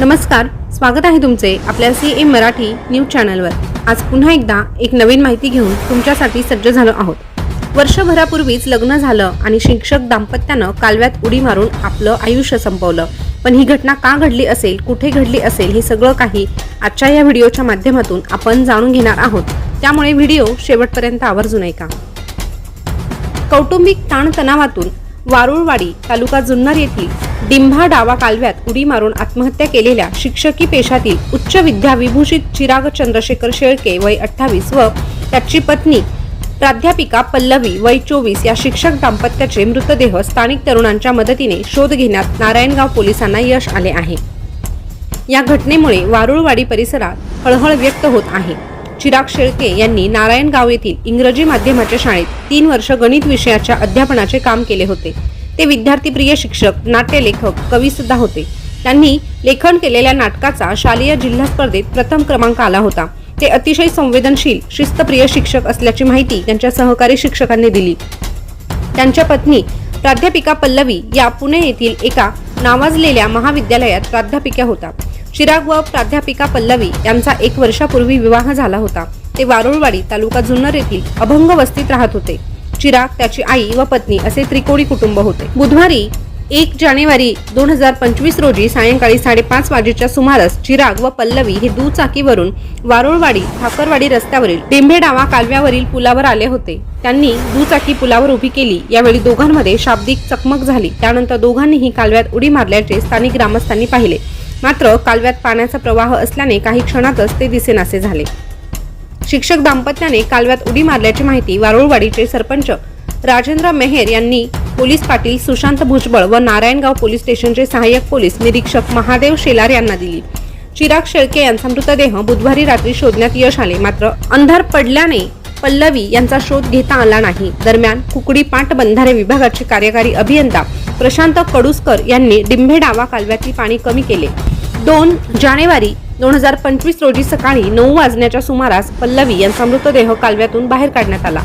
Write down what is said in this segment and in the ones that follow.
नमस्कार स्वागत आहे तुमचे आपल्या सी एम मराठी न्यूज चॅनलवर. आज पुन्हा एकदा एक नवीन माहिती घेऊन तुमच्यासाठी सज्ज झालो आहोत. वर्षभरापूर्वीच लग्न झालं आणि शिक्षक दाम्पत्यानं कालव्यात उडी मारून आपलं आयुष्य संपवलं. पण ही घटना का घडली असेल कुठे घडली असेल हे सगळं काही आजच्या या व्हिडिओच्या माध्यमातून आपण जाणून घेणार आहोत. त्यामुळे व्हिडिओ शेवटपर्यंत आवर्जून ऐका. कौटुंबिक ताणतणावातून वारुळवाडी तालुका जुन्नर येथील डिंभा डावा कालव्यात उडी मारून आत्महत्या केलेल्या शिक्षकी पेशातील उच्च विद्या विभूषित चिराग चंद्रशेखर शेळके वय अठ्ठावीस व त्याची पत्नी प्राध्यापिका पल्लवी वय चोवीस या शिक्षक दाम्पत्याचे मृतदेह स्थानिक तरुणांच्या मदतीने शोध घेण्यात नारायणगाव पोलिसांना यश आले आहे. या घटनेमुळे वारुळवाडी परिसरात हळहळ व्यक्त होत आहे. चिराग शेळके यांनी नारायणगाव येथील इंग्रजी माध्यमाच्या शाळेत तीन वर्ष गणित विषयाच्या अध्यापनाचे काम केले होते. ते विद्यार्थीप्रिय शिक्षक नाट्यलेखक कवी सुद्धा होते. त्यांनी लेखन केलेल्या नाटकाचा शालेय जिल्हा स्पर्धेत प्रथम क्रमांक आला होता. ते अतिशय संवेदनशील शिस्तप्रिय शिक्षक असल्याची माहिती त्यांच्या सहकारी शिक्षकांनी दिली. त्यांच्या पत्नी प्राध्यापिका पल्लवी या पुणे येथील एका नावाजलेल्या महाविद्यालयात प्राध्यापिका होता. चिराग व प्राध्यापिका पल्लवी यांचा एक वर्षापूर्वी विवाह झाला होता. ते वारुळवाडी तालुका जुन्नर येथील अभंग वस्तीत राहत होते. चिराग त्याची आई व पत्नी असे त्रिकोणी कुटुंब होते. बुधवारी एक जानेवारी दोन हजार पंचवीस रोजी सायंकाळी साडेपाच वाजेच्या सुमारास चिराग व पल्लवी हे दुचाकीवरून वारुळवाडी ठाकरवाडी रस्त्यावरील टेंभे डावा कालव्यावरील पुलावर आले होते. त्यांनी दुचाकी पुलावर उभी केली. यावेळी दोघांमध्ये शाब्दिक चकमक झाली. त्यानंतर दोघांनीही कालव्यात उडी मारल्याचे स्थानिक ग्रामस्थांनी पाहिले. मात्र कालव्यात पाण्याचा प्रवाह असल्याने काही क्षणातच ते दिसेनासे झाले. शिक्षक दाम्पत्याने कालव्यात उडी मारल्याची माहिती वारुळवाडीचे सरपंच राजेंद्र मेहेर यांनी पोलीस पाटील सुशांत भुजबळ व नारायणगाव पोलीस स्टेशनचे सहाय्यक पोलीस निरीक्षक महादेव शेलार यांना दिली. चिराग शेळके यांचा मृतदेह बुधवारी रात्री शोधण्यात यश आले मात्र अंधार पडल्याने पल्लवी यांचा शोध घेता आला नाही. दरम्यान कुकडी पाट बंधारे विभागाचे कार्यकारी अभियंता प्रशांत कडुसकर यांनी डिंभे डावा कालव्यातील पाणी कमी केले. दोन जानेवारी दोन हजार पंचवीस रोजी सकाळी नऊ वाजण्याच्या सुमारास पल्लवी यांचा मृतदेह कालव्यातून बाहेर काढण्यात आला.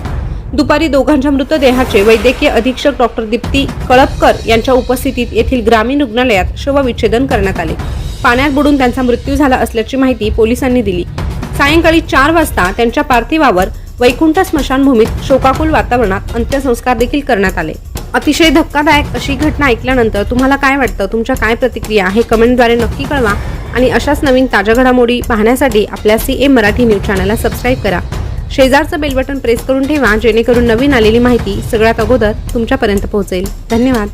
दुपारी दोघांच्या मृतदेहाचे वैद्यकीय अधीक्षक डॉक्टर दीप्ती कळपकर यांच्या उपस्थितीत येथील ग्रामीण रुग्णालयात शवविच्छेदन करण्यात आले. पाण्यात बुडून त्यांचा मृत्यू झाला असल्याची माहिती पोलिसांनी दिली. सायंकाळी चार वाजता त्यांच्या पार्थिवावर वैकुंठ स्मशानभूमीत शोकाकुल वातावरणात अंत्यसंस्कार देखील करण्यात आले. अतिशय धक्कादायक अशी घटना ऐकल्यानंतर तुम्हाला काय वाटतं? तुमच्या काय प्रतिक्रिया हे कमेंटद्वारे नक्की कळवा आणि अशाच नवीन ताज्या घडामोडी पाहण्यासाठी आपल्या सी ए मराठी न्यूज चॅनलला सबस्क्राईब करा. शेजारचं बेल बटन प्रेस करून ठेवा जेणेकरून नवीन आलेली माहिती सगळ्यात अगोदर तुमच्यापर्यंत पोहोचेल. धन्यवाद.